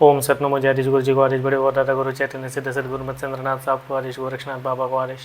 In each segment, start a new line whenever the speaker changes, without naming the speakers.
ओम सतनमो जयदेश गुरुजी ग्वारेश बडे दादा गुरु चैतन्य सिद्ध सद्गुरु मत्स्येंद्रनाथ साप ग्वारेश गोरक्षनाथ बाबा ग्वारेश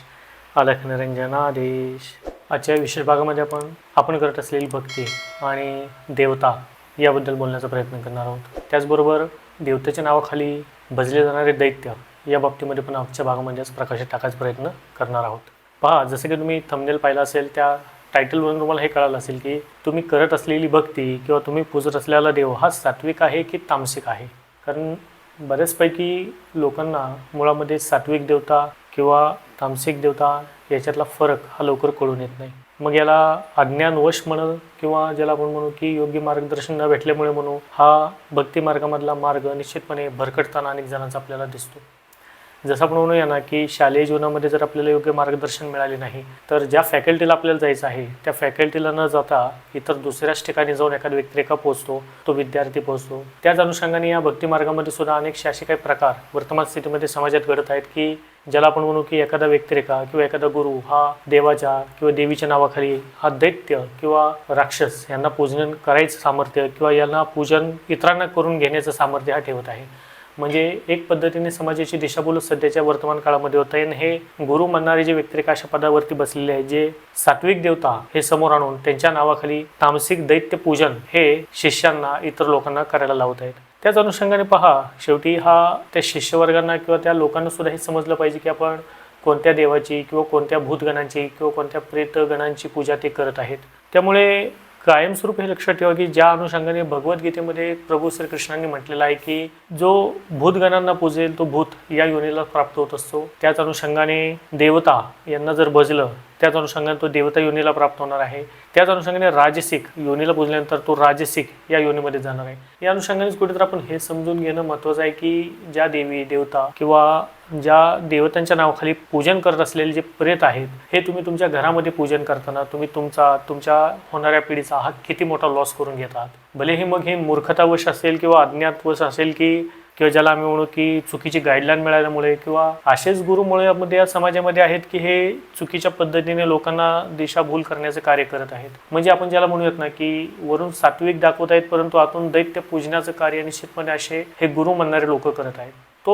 अलख निरंजन आजच्या विशेष भागामध्ये आपण आपण करत असलेली भक्ती आणि देवता याबद्दल बोलण्याचा प्रयत्न करणार आहोत. त्याचबरोबर देवतेच्या नावाखाली भजले जाणारे दैत्य या बाबतीमध्ये पण आजच्या भागामध्येच प्रकाशित टाकायचा प्रयत्न करणार आहोत. पहा जसं की तुम्ही थंबनेल पाहिला असेल त्या टायटलवरून तुम्हाला हे कळालं असेल की तुम्ही करत असलेली भक्ती किंवा तुम्ही पूजत असलेला देव हा सात्विक आहे की तामसिक आहे? कारण बऱ्याचपैकी लोकांना मुळामध्ये सात्विक देवता किंवा तामसिक देवता याच्यातला फरक हा लवकर कळून येत नाही. मग याला अज्ञानवश म्हणू किंवा ज्याला आपण म्हणू की योग्य मार्गदर्शन न भेटल्यामुळे म्हणू हा भक्ती मार्गामधला मार्ग निश्चितपणे भरकटताना अनेक जणांचा आपल्याला दिसतो. जसं आपण म्हणूया ना की शालेय जीवनामध्ये जर आपल्याला योग्य मार्गदर्शन मिळाले नाही तर ज्या फॅकल्टीला आपल्याला जायचं आहे त्या फॅकल्टीला न जाता इतर दुसऱ्याच ठिकाणी जाऊन एखादा व्यक्तिरेखा पोहोचतो तो विद्यार्थी पोहोचतो. त्याच अनुषंगाने या भक्ती मार्गामध्ये सुद्धा अनेक असे काही प्रकार वर्तमान स्थितीमध्ये समाजात घडत आहेत की ज्याला आपण म्हणू की एखादा व्यक्तिरेखा किंवा एखादा गुरु हा देवाच्या किंवा देवीच्या नावाखाली हा दैत्य किंवा राक्षस यांना पूजन करायचं सामर्थ्य किंवा यांना पूजन इतरांना करून घेण्याचं सामर्थ्य हा ठेवत आहे. म्हणजे एक पद्धतीने समाजाची दिशाभूल सध्याच्या वर्तमान काळामध्ये होत आहे. आणि हे गुरु म्हणणारे जे व्यक्तिरेखा अशा पदावरती बसलेले आहेत जे सात्विक देवता हे समोर आणून त्यांच्या नावाखाली तामसिक दैत्य पूजन हे शिष्यांना इतर लोकांना करायला लावत आहेत. त्याच अनुषंगाने पहा शेवटी हा त्या शिष्यवर्गांना किंवा त्या लोकांना सुद्धा हे समजलं पाहिजे की आपण कोणत्या देवाची किंवा कोणत्या भूतगणांची किंवा कोणत्या प्रेतगणांची पूजा ते करत आहेत. त्यामुळे कायमस्वरूप हे लक्षात ठेवा की ज्या अनुषंगाने भगवद्गीतेमध्ये प्रभू श्रीकृष्णांनी म्हटलेलं आहे की जो भूतगणांना पूजेल तो भूत या योनीला प्राप्त होत असतो. त्याच अनुषंगाने देवता यांना जर भजलं त्याच अनुषंगाने तो देवता योनीला प्राप्त होणार आहे. त्याच अनुषंगाने राजसिक योनीला पूजल्यानंतर तो राजसिक या योनीमध्ये जाणार आहे. या अनुषंगानेच कुठेतरी आपण हे समजून घेणं महत्त्वाचं आहे की ज्या देवी देवता किंवा ज्या देवतांच्या नावाखाली पूजन करत असलेले जे प्रेत आहेत हे तुम्ही तुमच्या घरामध्ये पूजन करताना तुम्ही तुमचा तुमच्या होणाऱ्या पिढीचा हा किती मोठा लॉस करून घेतात भलेही मग हे मूर्खतावश असेल किंवा अज्ञातवश असेल की किंवा ज्याला आम्ही म्हणू की चुकीची गाईडलाईन मिळाल्यामुळे किंवा असेच गुरुमुळे मध्ये या समाजामध्ये आहेत की हे चुकीच्या पद्धतीने लोकांना दिशाभूल करण्याचे कार्य करत आहेत. म्हणजे आपण ज्याला म्हणूयात ना की वरून सात्विक दाखवत आहेत परंतु आतून दैत्य पूजनाचं कार्य निश्चितपणे असे हे गुरु म्हणणारे लोक करत आहेत. तो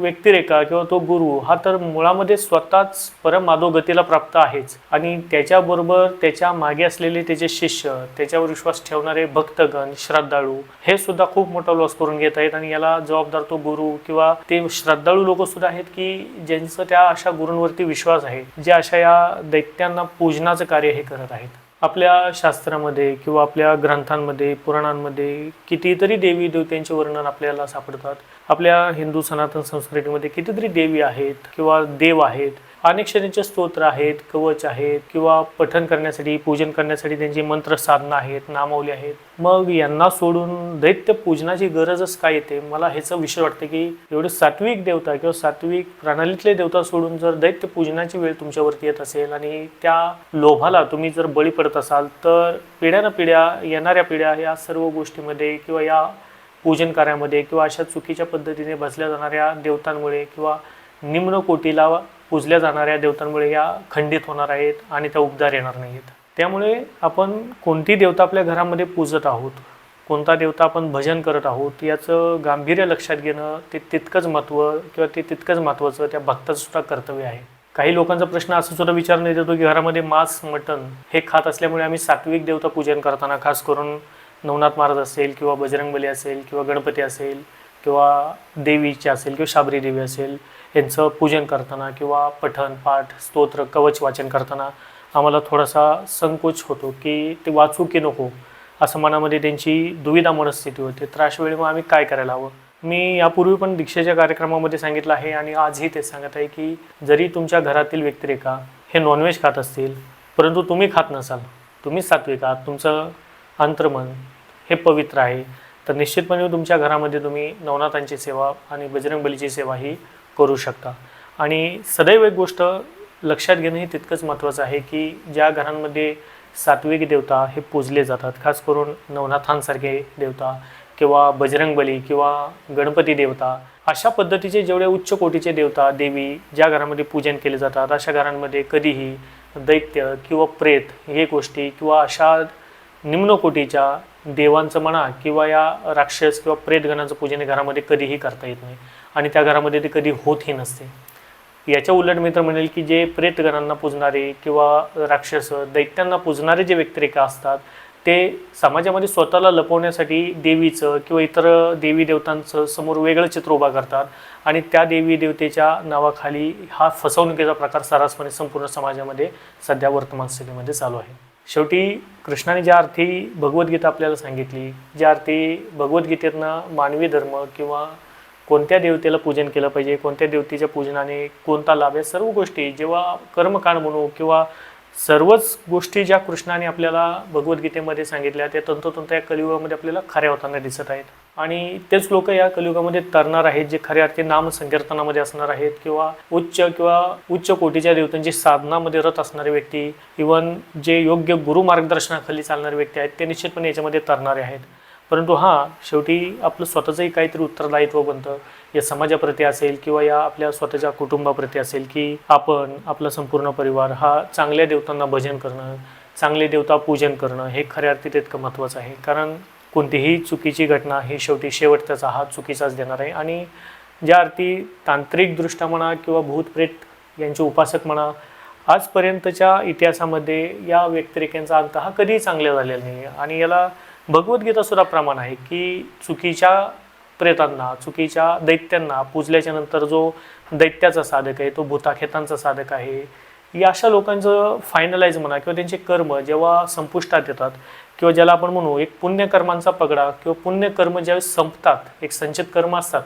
व्यक्तिरेखा किंवा तो गुरु हा तर मुळामध्ये स्वतःच परम गतीला प्राप्त आहेच. आणि त्याच्याबरोबर त्याच्यामागे असलेले त्याचे शिष्य त्याच्यावर विश्वास ठेवणारे भक्तगण श्रद्धाळू हे सुद्धा खूप मोठा लॉस करून घेत आहेत. आणि याला जबाबदार तो गुरु किंवा ते श्रद्धाळू लोक सुद्धा आहेत की ज्यांचं त्या अशा गुरूंवरती विश्वास आहे जे अशा या दैत्यांना पूजनाचं कार्य हे करत आहेत. आपल्या शास्त्रामध्ये किंवा आपल्या ग्रंथांमध्ये पुराणांमध्ये कितीतरी देवी देवतांचे वर्णन आपल्याला सापडतात. आपल्या हिंदू सनातन संस्कृतीमध्ये कितीतरी देवी आहेत किंवा देव आहेत. अनेक श्रेणीचे स्तोत्र आहेत कवच आहेत किंवा पठन करण्यासाठी पूजन करण्यासाठी त्यांची मंत्र साधना आहेत नामावली आहेत. मग यांना सोडून दैत्य पूजनाची गरजच काय येते? मला ह्याचं विषय वाटतं की एवढे सात्विक देवता किंवा सात्विक प्रणालीतले देवता सोडून जर दैत्य पूजनाची वेळ तुमच्यावरती येत असेल आणि त्या लोभाला तुम्ही जर बळी पडत असाल तर पिढ्यानं पिढ्या येणाऱ्या पिढ्या या सर्व गोष्टीमध्ये किंवा या पूजन कार्यामध्ये किंवा अशा चुकीच्या पद्धतीने बसल्या जाणाऱ्या देवतांमुळे किंवा निम्न कोटीला पूजल्या जाणाऱ्या देवतांमुळे या खंडित होणार आहेत आणि त्या उबदार येणार नाहीत. त्यामुळे आपण कोणती देवता आपल्या घरामध्ये पूजत आहोत? कोणता देवता आपण भजन करत आहोत? याचं गांभीर्य लक्षात घेणं ते तितकंच महत्त्व किंवा ते तितकंच महत्त्वाचं त्या भक्ताचं सुद्धा कर्तव्य आहे. काही लोकांचा प्रश्न असं सुद्धा विचारण्यात येतो की घरामध्ये मांस मटण हे खात असल्यामुळे आम्ही सात्विक देवता पूजन करताना खास करून नवनाथ महाराज असेल किंवा बजरंगबली असेल किंवा गणपती असेल किंवा देवीची असेल किंवा शाबरी देवी असेल यांचं पूजन करताना किंवा पठण पाठ स्तोत्र कवच वाचन करताना आम्हाला थोडासा संकोच होतो की ते वाचू की नको असं मनामध्ये त्यांची दुविधा मनस्थिती होते. तर अशा वेळी मग आम्ही काय करायला हवं? मी यापूर्वी पण दीक्षेच्या कार्यक्रमामध्ये सांगितलं आहे आणि आजही ते सांगत आहे की जरी तुमच्या घरातील व्यक्तिरेखा हे नॉनव्हेज खात असतील परंतु तुम्ही खात नसाल तुम्ही सात्विक आहात तुमचं अंतर्मन हे पवित्र आहे तर निश्चितपणे तुमच्या घरामध्ये तुम्ही नवनाथांची सेवा आणि बजरंगबलीची सेवा ही करू शकता. आणि सदैव एक गोष्ट लक्षात घेणं हे तितकंच महत्त्वाचं आहे की ज्या घरांमध्ये सात्विक देवता हे पूजले जातात खास करून नवनाथांसारखे देवता किंवा बजरंगबली किंवा गणपती देवता अशा पद्धतीचे जेवढे उच्च कोटीचे देवता देवी ज्या घरामध्ये पूजन केले जातात अशा घरांमध्ये कधीही दैत्य किंवा प्रेत हे गोष्टी किंवा अशा निम्न कोटीच्या देवांचं म्हणा किंवा या राक्षस किंवा प्रेतगणांचं पूजन हे घरामध्ये कधीही करता येत नाही. आणि त्या घरामध्ये ते कधी होतही नसते. याच्या उलट मी तर म्हणेल की जे प्रेतगणांना पूजणारे किंवा राक्षस दैत्यांना पूजणारे जे व्यक्तिरेखा असतात ते समाजामध्ये स्वतःला लपवण्यासाठी देवीचं किंवा इतर देवी देवतांचं समोर वेगळं चित्र उभा करतात आणि त्या देवी देवतेच्या नावाखाली हा फसवणुकीचा प्रकार सर्रासपणे संपूर्ण समाजामध्ये सध्या वर्तमान स्थितीमध्ये चालू आहे. शेवटी कृष्णाने ज्या अर्थी भगवद्गीता आपल्याला सांगितली ज्या अर्थी भगवद्गीतेतनं मानवी धर्म किंवा कोणत्या देवतेला पूजन केलं पाहिजे कोणत्या देवतेच्या पूजनाने कोणता लाभ आहे सर्व गोष्टी जेव्हा कर्मकांड म्हणू किंवा सर्वच गोष्टी ज्या कृष्णाने आपल्याला भगवद्गीतेमध्ये सांगितल्या त्या तंतोतंत या कलियुगामध्ये आपल्याला खऱ्या होताना दिसत आहेत. आणि तेच लोक या कलियुगामध्ये तरणार आहेत जे खऱ्या अर्थी नाम संकीर्तनामध्ये असणार आहेत किंवा उच्च किंवा उच्च कोटीच्या देवतांची साधनामध्ये रत असणारे व्यक्ती इवन जे योग्य गुरु मार्गदर्शनाखाली चालणारे व्यक्ती आहेत ते निश्चितपणे याच्यामध्ये तरणारे आहेत. परंतु हां शेवटी आपलं स्वतःचंही काहीतरी उत्तरदायित्व बनतं. या समाजाप्रती असेल किंवा या आपल्या स्वतःच्या कुटुंबाप्रती असेल की आपण आपला संपूर्ण परिवार हा चांगल्या देवतांना भजन करणं चांगले देवता पूजन करणं हे खऱ्या अर्थी तितकं महत्त्वाचं आहे. कारण कोणतीही चुकीची घटना ही शेवटी शेवट त्याचा हात चुकीचाच देणार आहे. आणि ज्या अर्थी तांत्रिकदृष्ट्या म्हणा किंवा भूतप्रेत यांचे उपासक म्हणा आजपर्यंतच्या इतिहासामध्ये या व्यक्तिरेखेंचा अंत हा कधीही चांगला झालेला नाही आहे आणि याला भगवद्गीता सुद्धा प्रमाण आहे की चुकीच्या प्रेतांना चुकीच्या दैत्यांना पूजल्याच्या नंतर जो दैत्याचा साधक आहे तो भूताखेतांचा साधक आहे या अशा लोकांचं फायनलाइज म्हणा किंवा त्यांचे कर्म जेव्हा संपुष्टात येतात किंवा ज्याला आपण म्हणू एक पुण्यकर्मांचा पगडा किंवा पुण्यकर्म ज्यावेळेस संपतात एक संचित कर्म असतात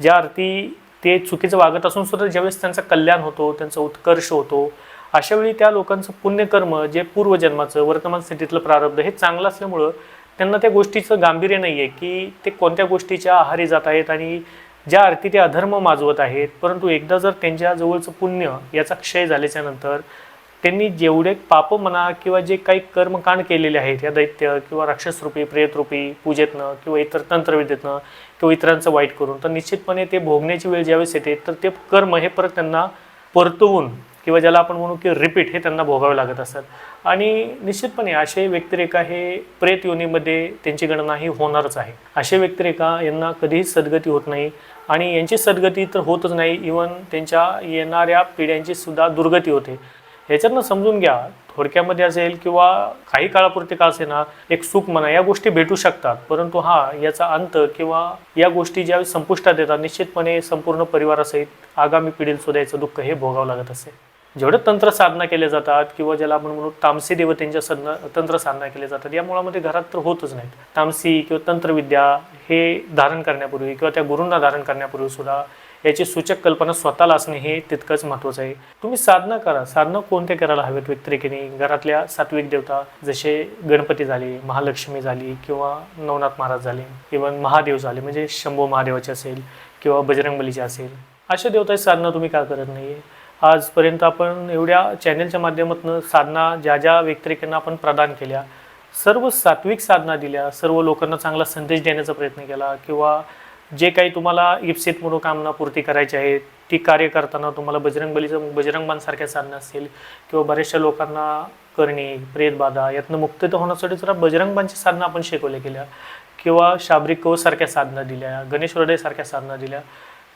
ज्या अर्थी ते चुकीचं वागत असून सुद्धा ज्यावेळेस त्यांचं कल्याण होतो त्यांचा उत्कर्ष होतो अशावेळी त्या लोकांचं पुण्यकर्म जे पूर्वजन्माचं वर्तमान स्थितीतलं प्रारब्ध हे चांगलं असल्यामुळं त्यांना त्या गोष्टीचं गांभीर्य नाही आहे की ते कोणत्या गोष्टीच्या आहारी जात आहेत आणि ज्या अर्थी ते अधर्म माजवत आहेत. परंतु एकदा जर त्यांच्या जवळचं पुण्य याचा क्षय झाल्याच्यानंतर त्यांनी जेवढे पाप म्हणा किंवा जे काही कर्मकांड केलेले आहेत या दैत्य किंवा राक्षसरूपी प्रेतरूपी पूजेतनं किंवा इतर तंत्रविद्येतनं किंवा इतरांचं वाईट करून तर निश्चितपणे ते भोगण्याची वेळ ज्यावेळेस येते तर ते कर्म हे परत त्यांना परतवून किंवा ज्याला आपण म्हणू की रिपीट हे त्यांना भोगावे लागत असतात आणि निश्चितपणे असे व्यक्तिरेखा हे प्रेत योनीमध्ये त्यांची गणना ही होणारच आहे. असे व्यक्तिरेखा यांना कधीही सद्गती होत नाही आणि यांची सद्गती तर होतच नाही इवन त्यांच्या येणाऱ्या पिढ्यांची सुद्धा दुर्गती होते. ह्याच्यातनं समजून घ्या थोडक्यामध्ये असेल किंवा काही काळापुरते का असे ना एक सुख म्हणा या गोष्टी भेटू शकतात. परंतु हा याचा अंत किंवा या गोष्टी ज्या संपुष्टात येतात निश्चितपणे संपूर्ण परिवारासहित आगामी पिढीला सुद्धा याचं दुःख हे भोगावं लागत असे. जेवढे तंत्र साधना केल्या जातात किंवा ज्याला आपण म्हणू तामसी देवतेंच्या सदना तंत्र साधना केल्या जातात या मुळामध्ये घरात तर होतच नाहीत. तामसी किंवा तंत्रविद्या हे धारण करण्यापूर्वी किंवा त्या गुरूंना धारण करण्यापूर्वी सुद्धा याची सूचक कल्पना स्वतःला असणे हे तितकंच महत्त्वाचं आहे. तुम्ही साधना करा. साधना कोणत्या करायला हव्यात व्यक्तिरेखेने? घरातल्या सात्विक देवता जसे गणपती झाले महालक्ष्मी झाली किंवा नवनाथ महाराज झाले इवन महादेव झाले म्हणजे शंभू महादेवाचे असेल किंवा बजरंगबलीचे असेल अशा देवताची साधना तुम्ही का करत नाही आजपर्यंत आपण एवढ्या चॅनेलच्या माध्यमातून साधना ज्या ज्या व्यक्तिरेखांना आपण प्रदान केल्या सर्व सात्विक साधना दिल्या सर्व लोकांना चांगला संदेश देण्याचा प्रयत्न केला किंवा जे काही तुम्हाला इप्सित मनोकामना पूर्ती करायची आहे ती कार्य करताना तुम्हाला बजरंगबलीचं बजरंगबांसारख्या साधना असतील किंवा बऱ्याचशा लोकांना करणे प्रेतबाधा यातनं मुक्तता होण्यासाठी जरा बजरंगबांची साधना आपण शिकवल्या गेल्या किंवा शाबरिक सारख्या साधना दिल्या गणेश हृदयसारख्या साधना दिल्या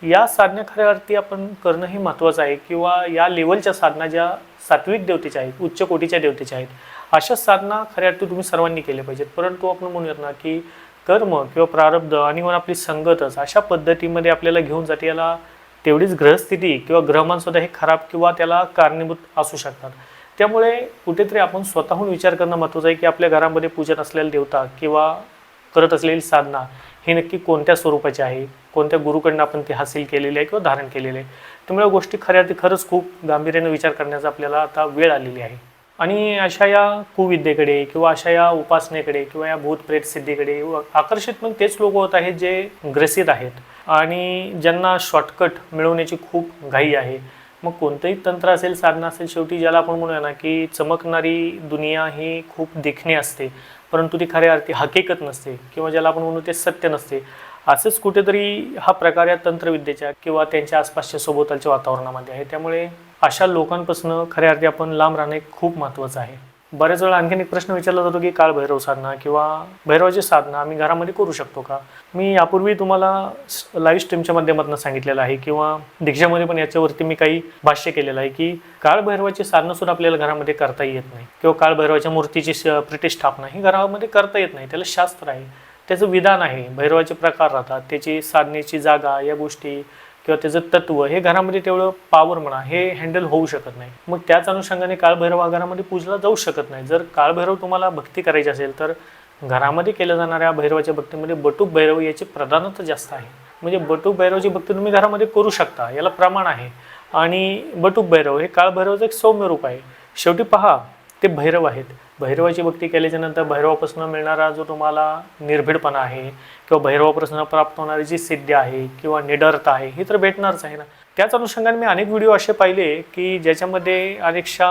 या साधना खऱ्या अर्थी आपण करणं हे महत्त्वाचं आहे किंवा या लेवलच्या साधना ज्या सात्विक देवतेच्या आहेत उच्च कोटीच्या देवतेच्या आहेत अशा साधना खऱ्या अर्थी तुम्ही सर्वांनी केल्या पाहिजेत. परंतु आपण म्हणूयात ना की कर्म किंवा प्रारब्ध आणि म्हणून आपली संगतच अशा पद्धतीमध्ये आपल्याला घेऊन जाते याला तेवढीच ग्रहस्थिती किंवा ग्रहमानसुद्धा हे खराब किंवा त्याला कारणीभूत असू शकतात. त्यामुळे कुठेतरी आपण स्वतःहून विचार करणं महत्त्वाचं आहे की आपल्या घरामध्ये पूजन असलेल्या देवता किंवा करत असलेली साधना हे नक्की कोणत्या स्वरूपाची आहे? कोणत्या गुरुकडनं आपण ती हासिल केलेली आहे किंवा धारण केलेली आहे. त्यामुळे गोष्टी खऱ्या अर्थी खरंच खूप गांभीर्याने विचार करण्याचा आपल्याला आता वेळ आलेली आहे. आणि अशा या कुविद्येकडे किंवा अशा या उपासनेकडे किंवा या भूतप्रेत सिद्धीकडे आकर्षित पण तेच लोक होत आहेत जे ग्रसित आहेत. आणि ज्यांना शॉर्टकट मिळवण्याची खूप घाई आहे. मग कोणतंही तंत्र असेल साधना असेल शेवटी ज्याला आपण म्हणूया ना की चमकणारी दुनिया ही खूप देखणी असते. परंतु ती खऱ्या अर्थी हकीकत नसते किंवा ज्याला आपण म्हणू ते सत्य नसते. असंच कुठेतरी हा प्रकार या तंत्रविद्येच्या किंवा त्यांच्या आसपासच्या सोबतालच्या वातावरणामध्ये आहे. त्यामुळे अशा लोकांपासून खऱ्या अर्थी आपण लांब राहणे खूप महत्त्वाचं आहे. बऱ्याच वेळा आणखीन एक प्रश्न विचारला जातो की काळ भैरव साधना किंवा भैरवाची साधना आम्ही घरामध्ये करू शकतो का? मी यापूर्वी तुम्हाला लाईव्ह स्ट्रीमच्या माध्यमातून सांगितलेलं आहे किंवा दीक्षामध्ये पण याच्यावरती मी काही भाष्य केलेलं आहे की काळ भैरवाची साधनं सुद्धा आपल्याला घरामध्ये करता येत नाही. किंवा काळ भैरवाच्या मूर्तीची प्रतिष्ठापना ही घरामध्ये करता येत नाही. त्याला शास्त्र आहे. त्याचं विधान आहे भैरवाचे प्रकार राहतात त्याची साधनेची जागा या गोष्टी किंवा त्याचं तत्व हे घरामध्ये तेवढं पावर म्हणा हे हँडल होऊ शकत नाही. मग त्याच अनुषंगाने काळभैरव हा घरामध्ये पूजला जाऊ शकत नाही. जर काळभैरव तुम्हाला भक्ती करायची असेल तर घरामध्ये केल्या जाणाऱ्या भैरवाच्या भक्तीमध्ये बटूक भैरव याची प्रधानता जास्त आहे. म्हणजे बटूक भैरवची भक्ती तुम्ही घरामध्ये करू शकता याला प्रमाण आहे. आणि बटूक भैरव हे काळभैरवचं एक सौम्य रूप आहे. शेवटी पहा ते भैरव आहेत. भैरवाची भक्ती केल्याच्यानंतर भैरवापासून मिळणारा जो तुम्हाला निर्भीडपणा आहे किंवा भैरवापासून प्राप्त होणारी जी सिद्धी आहे किंवा निडरता आहे ही तर भेटणारच आहे ना. त्याच अनुषंगाने मी अनेक व्हिडिओ असे पाहिले की ज्याच्यामध्ये अनेकशा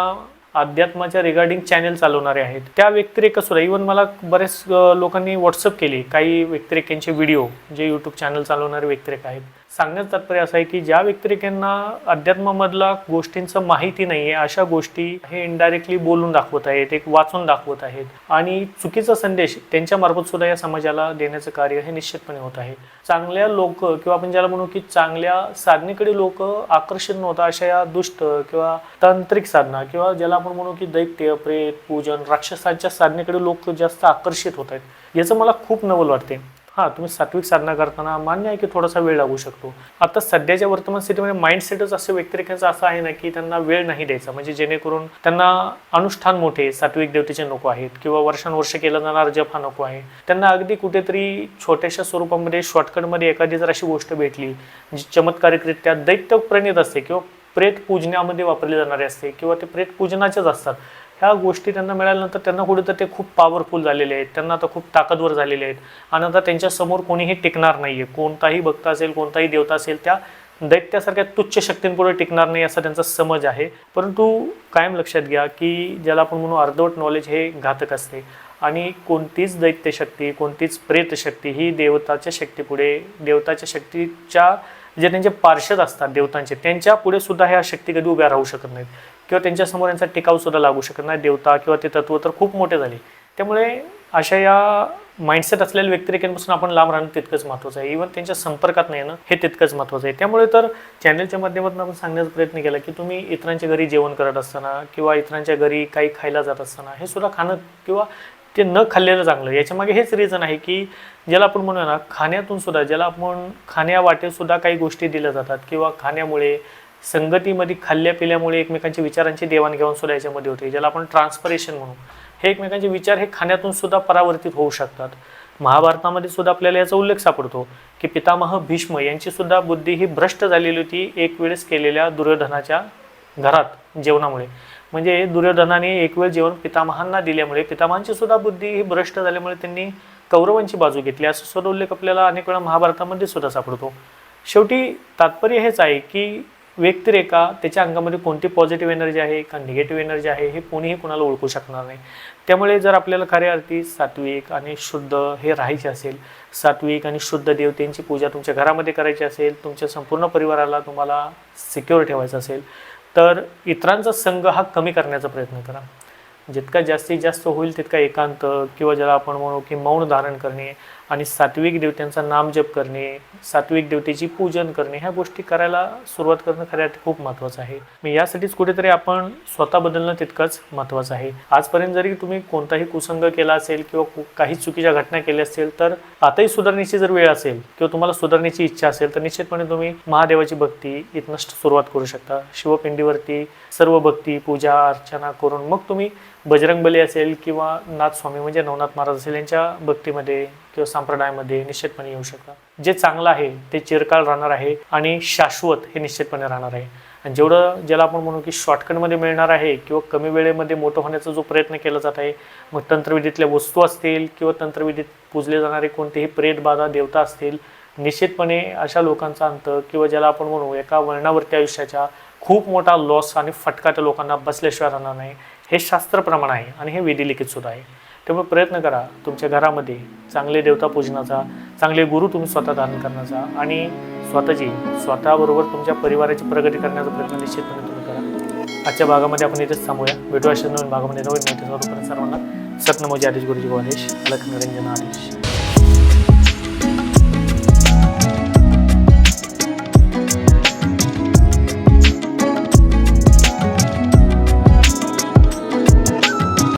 अध्यात्माच्या रिगार्डिंग चॅनेल चालवणारे आहेत. त्या व्यतिरिक्त सुद्धा इवन मला बरेच लोकांनी व्हॉट्सअप केली काही व्यक्तिरेकांचे व्हिडिओ जे यूट्यूब चॅनल चालवणारे व्यक्तिरेक आहेत. सांगण्याचं तात्पर्य असं आहे की ज्या व्यक्तिरेकांना अध्यात्मामधला गोष्टींचं माहिती नाही आहे अशा गोष्टी हे इनडायरेक्टली बोलून दाखवत आहेत एक वाचून दाखवत आहेत. आणि चुकीचा संदेश त्यांच्यामार्फत सुद्धा या समाजाला देण्याचं कार्य हे निश्चितपणे होत आहे. चांगल्या लोक किंवा आपण ज्याला म्हणू की चांगल्या साधनेकडे लोक आकर्षित नव्हता अशा या दुष्ट किंवा तांत्रिक साधना किंवा ज्याला आपण म्हणू की दैत्य प्रेत पूजन राक्षसांच्या साधनेकडे लोक जास्त आकर्षित होत आहेत याचं मला खूप नवल वाटते. हां तुम्ही सात्विक साधना करताना मान्य आहे की थोडासा वेळ लागू शकतो. आता सध्याच्या वर्तमान स्थितीमध्ये माइंडसेटच असे व्यक्तिरेखांचं असं आहे ना की त्यांना वेळ नाही द्यायचा. म्हणजे जेणेकरून त्यांना अनुष्ठान मोठे सात्विक देवतेचे नको आहेत किंवा वर्षानुवर्ष केला जाणारा जप हा नको आहे. त्यांना अगदी कुठेतरी छोट्याशा स्वरूपामध्ये शॉर्टकटमध्ये एखादी जर अशी गोष्ट भेटली जी चमत्कारिकरित्या दैत्य प्रणित असते किंवा प्रेत पूजण्यामध्ये वापरली जाणारी असते किंवा ते प्रेत पूजनाच्याच असतात ह्या गोष्टी त्यांना मिळाल्यानंतर त्यांना कुठेतरी ते खूप पॉवरफुल झालेले आहेत. त्यांना आता खूप ताकदवर झालेले आहेत. आणि आता त्यांच्यासमोर कोणीही टिकणार नाही आहे कोणताही भक्त असेल कोणताही देवता असेल त्या दैत्यासारख्या तुच्छ शक्तींपुढे टिकणार नाही असा त्यांचा समज आहे. परंतु कायम लक्षात घ्या की ज्याला आपण म्हणू अर्धवट नॉलेज हे घातक असते. आणि कोणतीच दैत्यशक्ती कोणतीच प्रेतशक्ती ही देवताच्या शक्तीपुढे देवताच्या शक्तीच्या जे त्यांचे पार्षद असतात देवतांचे त्यांच्या पुढे सुद्धा ह्या शक्ती कधी उभ्या राहू शकत नाहीत. किंवा त्यांच्यासमोर यांचा टिकाव सुद्धा लागू शकत नाही. देवता किंवा ते तत्व तर खूप मोठे झाले. त्यामुळे अशा या माइंडसेट असलेल्या व्यक्तिरेखांपासून आपण लांब राहणं तितकंच महत्त्वाचं आहे. इव्हन त्यांच्या संपर्कात नाही येणं हे तितकंच महत्त्वाचं आहे. त्यामुळे तर चॅनलच्या माध्यमातून आपण सांगण्याचा प्रयत्न केला की तुम्ही इतरांच्या घरी जेवण करत असताना किंवा इतरांच्या घरी काही खायला जात असताना हे सुद्धा खाणं किंवा ते न खाल्लेलं चांगलं. याच्यामागे हेच रिझन आहे की ज्याला आपण म्हणूया ना खाण्यातून सुद्धा ज्याला आपण खाण्यावाटेसुद्धा काही गोष्टी दिल्या जातात किंवा खाण्यामुळे संगतीमध्ये खाल्ल्या पिल्यामुळे एकमेकांच्या विचारांची देवाणघेवाण सुद्धा याच्यामध्ये होते ज्याला आपण ट्रान्सपरेशन म्हणू. हे एकमेकांचे विचार हे खाण्यातून सुद्धा परावर्तित होऊ शकतात. महाभारतामध्ये सुद्धा आपल्याला याचा उल्लेख सापडतो की पितामह भीष्म यांची सुद्धा बुद्धी ही भ्रष्ट झालेली होती एक वेळेस केलेल्या दुर्योधनाच्या घरात जेवणामुळे. म्हणजे दुर्योधनाने एक वेळ जेवण पितामहांना दिल्यामुळे पितामहांची सुद्धा बुद्धी ही भ्रष्ट झाल्यामुळे त्यांनी कौरवांची बाजू घेतली असं सुद्धा उल्लेख आपल्याला अनेक वेळा महाभारतामध्ये सुद्धा सापडतो. शेवटी तात्पर्य हेच आहे की व्यक्तिरेखा त्याच्या अंगामध्ये कोणती पॉझिटिव्ह एनर्जी आहे का निगेटिव्ह एनर्जी आहे हे कोणीही कुणाला ओळखू शकणार नाही. त्यामुळे जर आपल्याला खऱ्या अर्थी सात्विक आणि शुद्ध हे राहायचे असेल सात्विक आणि शुद्ध देवतेंची पूजा तुमच्या घरामध्ये करायची असेल तुमच्या संपूर्ण परिवाराला तुम्हाला सिक्युअर ठेवायचं असेल तर इतरांचा संघ हा कमी करण्याचा प्रयत्न करा. जितका जास्तीत जास्त होईल तितका एकांत किंवा ज्याला आपण म्हणू की मौन धारण करणे आणि सात्विक देवत्यांचा नामजप करणे सात्विक देवतेची पूजन करणे ह्या गोष्टी करायला सुरुवात करणं खऱ्या खूप महत्त्वाचं आहे. मग यासाठीच कुठेतरी आपण स्वतः बदलणं तितकंच महत्त्वाचं आहे. आजपर्यंत जरी तुम्ही कोणताही कुसंग केला असेल किंवा कु- काही चुकीच्या घटना केल्या असतील तर आताही सुधारण्याची जर वेळ असेल किंवा तुम्हाला सुधारण्याची इच्छा असेल तर निश्चितपणे तुम्ही महादेवाची भक्ती इथनं सुरुवात करू शकता. शिवपिंडीवरती सर्व भक्ती पूजा अर्चना करून मग तुम्ही बजरंगबली असेल किंवा नाथस्वामी म्हणजे नवनाथ महाराज असेल यांच्या भक्तीमध्ये किंवा संप्रदायामध्ये निश्चितपणे येऊ शकता. जे चांगलं आहे ते चिरकाळ राहणार आहे आणि शाश्वत हे निश्चितपणे राहणार आहे. आणि जेवढं ज्याला आपण म्हणू की शॉर्टकटमध्ये मिळणार आहे किंवा कमी वेळेमध्ये मोठं होण्याचा जो प्रयत्न केला जात आहे मग तंत्रविधीतल्या वस्तू असतील किंवा तंत्रविधीत पूजले जाणारे कोणतेही प्रेत बाधा देवता असतील निश्चितपणे अशा लोकांचा अंत किंवा ज्याला आपण म्हणू एका वळणावरती आयुष्याच्या खूप मोठा लॉस आणि फटका त्या लोकांना बसल्याशिवाय राहणार नाही. हे शास्त्रप्रमाण आहे आणि हे विधिलिखित सुद्धा आहे. त्यामुळे प्रयत्न करा तुमच्या घरामध्ये चांगले देवता पूजनाचा चांगले गुरु तुम्ही स्वतः धारण करण्याचा आणि स्वतःची स्वतःबरोबर तुमच्या परिवाराची प्रगती करण्याचा प्रयत्न निश्चितपणे तुम्ही करा. आजच्या भागामध्ये आपण इथेच थांबूया. भेटू अशा नवीन भागामध्ये. नवीन माहिती सर्वांना सतनमोजी आदेश गुरुजी गणेश अलख निरंजन आदेश.